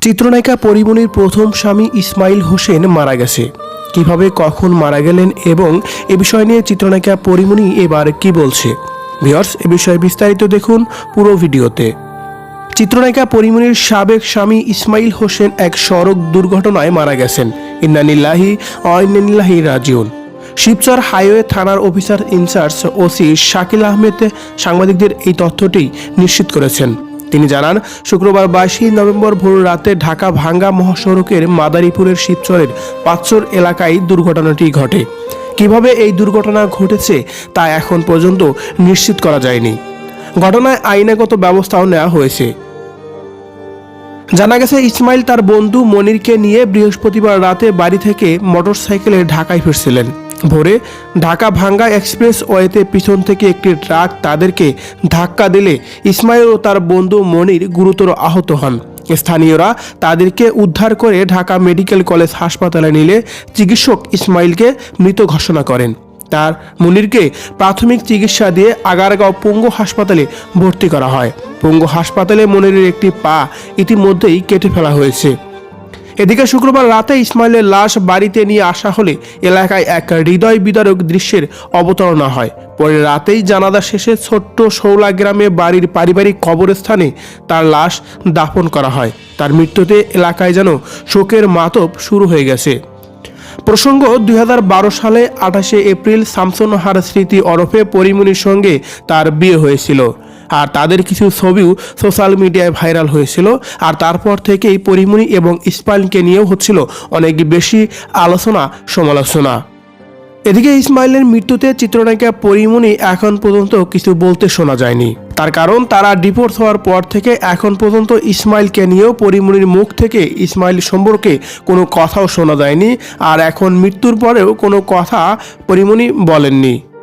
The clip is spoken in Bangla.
চিত্রনায়িকা পরিমণির প্রথম স্বামী ইসমাইল হোসেন মারা গেছে। কীভাবে, কখন মারা গেলেন এবং এ বিষয় নিয়ে চিত্রনায়িকা পরিমণি এবার কি বলছে? ভিওর্স এ বিষয়ে বিস্তারিত দেখুন পুরো ভিডিওতে। চিত্রনায়িকা পরিমণির সাবেক স্বামী ইসমাইল হোসেন এক সড়ক দুর্ঘটনায় মারা গেছেন। ইন্নানিল্লাহি অইন্নানিল্লাহি রাজিউন। শিবচর হাইওয়ে থানার officer in charge OC Shakil Ahmed সাংবাদিকদের এই তথ্যটি নিশ্চিত করেছেন। তিনি জানান, শুক্রবার বাইশে নভেম্বর ভোর রাতে ঢাকা ভাঙ্গা মহাসড়কের মাদারীপুরের শিবচরের পাঁচচর এলাকায় দুর্ঘটনাটি ঘটে। কীভাবে এই দুর্ঘটনা ঘটেছে তা এখন পর্যন্ত নিশ্চিত করা যায়নি। ঘটনায় আইনাগত ব্যবস্থাও নেওয়া হয়েছে। জানা গেছে, ইসমাইল তার বন্ধু মনিরকে নিয়ে বৃহস্পতিবার রাতে বাড়ি থেকে মোটরসাইকেলে ঢাকায় ফিরছিলেন। ভোরে ঢাকা ভাঙ্গা এক্সপ্রেস ওয়েতে পিছন থেকে একটি ট্রাক তাদেরকে ধাক্কা দিলে ইসমাইল ও তার বন্ধু মনির গুরুতর আহত হন। স্থানীয়রা তাদেরকে উদ্ধার করে ঢাকা মেডিকেল কলেজ হাসপাতালে নিলে চিকিৎসক ইসমাইলকে মৃত ঘোষণা করেন। তার মুনিরকে প্রাথমিক চিকিৎসা দিয়ে আগারগাঁও পঙ্গু হাসপাতালে ভর্তি করা হয়। পঙ্গু হাসপাতালে মনিরের একটি পা ইতিমধ্যেই কেটে ফেলা হয়েছে। এদিকে শুক্রবার রাতে ইসমাইলের লাশ বাড়িতে নিয়ে আসা হলে এলাকায় এক হৃদয় বিদারক দৃশ্যের অবতারণা হয়। পরে রাতেই জানাজা শেষে ছোট্ট শৌলা গ্রামে বাড়ির পারিবারিক কবরস্থানে তার লাশ দাফন করা হয়। তার মৃত্যুতে এলাকায় যেন শোকের মাতব শুরু হয়ে গেছে। প্রসঙ্গ, দুই হাজার বারো সালে আঠাশে এপ্রিল শামসুনহার স্মৃতি ওরফে পরিমণির সঙ্গে তার বিয়ে হয়েছিল। আর তাদের কিছু ছবিও সোশ্যাল মিডিয়ায় ভাইরাল হয়েছিল। আর তারপর থেকেই পরিমণি এবং ইস্পাইলকে নিয়েও হচ্ছিল অনেক বেশি আলোচনা, সমালোচনা। এদিকে ইসমাইলের মৃত্যুতে চিত্রনায়িকা পরিমণি এখন পর্যন্ত কিছু বলতে শোনা যায়নি। তার কারণ, তারা ডিপোর্ট হওয়ার পর থেকে এখন পর্যন্ত ইসমাইলকে নিয়েও পরিমণির মুখ থেকে ইসমাইল সম্পর্কে কোনো কথাও শোনা যায়নি, আর এখন মৃত্যুর পরেও কোনো কথা পরিমণি বলেননি।